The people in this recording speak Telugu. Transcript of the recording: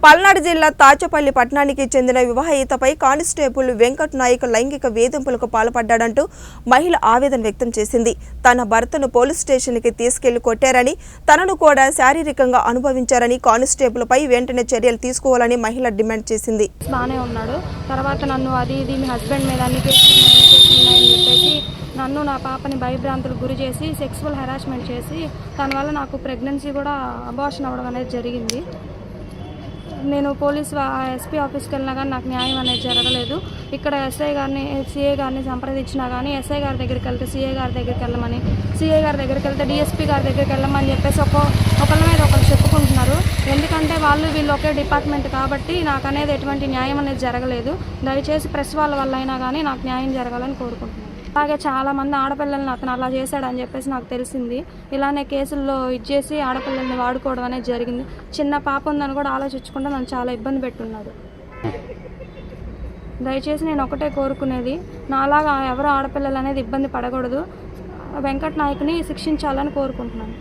పల్నాడు జిల్లా తాచపల్లి పట్టణానికి చెందిన వివాహితపై కానిస్టేబుల్ వెంకట్ నాయక్ లైంగిక వేధింపులకు పాల్పడ్డాడంటూ మహిళ ఆవేదన వ్యక్తం చేసింది. తన భర్తను పోలీస్ స్టేషన్కి తీసుకెళ్ళి కొట్టారని తనను కూడా శారీరకంగా అనుభవించారని కానిస్టేబుల్పై వెంటనే చర్యలు తీసుకోవాలని మహిళ డిమాండ్ చేసింది. బాగానే ఉన్నాడు. తర్వాత నన్ను అది ఇది మీ హస్బెండ్ మీద అన్ని చెప్పేసి నన్ను నా పాపని భయభ్రాంతులకు గురి చేసి సెక్సువల్ హెరాస్మెంట్ చేసి దానివల్ల నాకు ప్రెగ్నెన్సీ కూడా అబార్షన్ అవ్వడం అనేది జరిగింది. నేను పోలీస్ ఎస్పీ ఆఫీస్కి వెళ్ళినా కానీ నాకు న్యాయం అనేది జరగలేదు. ఇక్కడ ఎస్ఐ గారిని సిఏ గారిని సంప్రదించినా కానీ ఎస్ఐ గారి దగ్గరికి వెళ్తే సిఏ గారి దగ్గరికి వెళ్ళమని సిఏ గారి దగ్గరికి వెళ్తే డిఎస్పీ గారి దగ్గరికి వెళ్ళమని చెప్పేసి ఒక ఒకళ్ళ మీద ఒకరు చెప్పుకుంటున్నారు. ఎందుకంటే వాళ్ళు వీళ్ళు ఒకే డిపార్ట్మెంట్ కాబట్టి నాకు అనేది ఎటువంటి న్యాయం అనేది జరగలేదు. దయచేసి ప్రెస్ వాళ్ళ వల్ల అయినా కానీ నాకు న్యాయం జరగాలని కోరుకుంటున్నాను. అలాగే చాలా మంది ఆడపిల్లల్ని అతను అలా చేశాడని చెప్పేసి నాకు తెలిసింది. ఇలానే కేసుల్లో ఇచ్చేసి ఆడపిల్లల్ని వాడుకోవడం అనేది జరిగింది. చిన్న పాప ఉందని కూడా ఆలోచించకుండా నన్ను చాలా ఇబ్బంది పెట్టున్నాడు. దయచేసి నేను ఒకటే కోరుకునేది నాలాగా ఎవరు ఆడపిల్లలు అనేది ఇబ్బంది పడకూడదు. వెంకట్ నాయక్ని శిక్షించాలని కోరుకుంటున్నాను.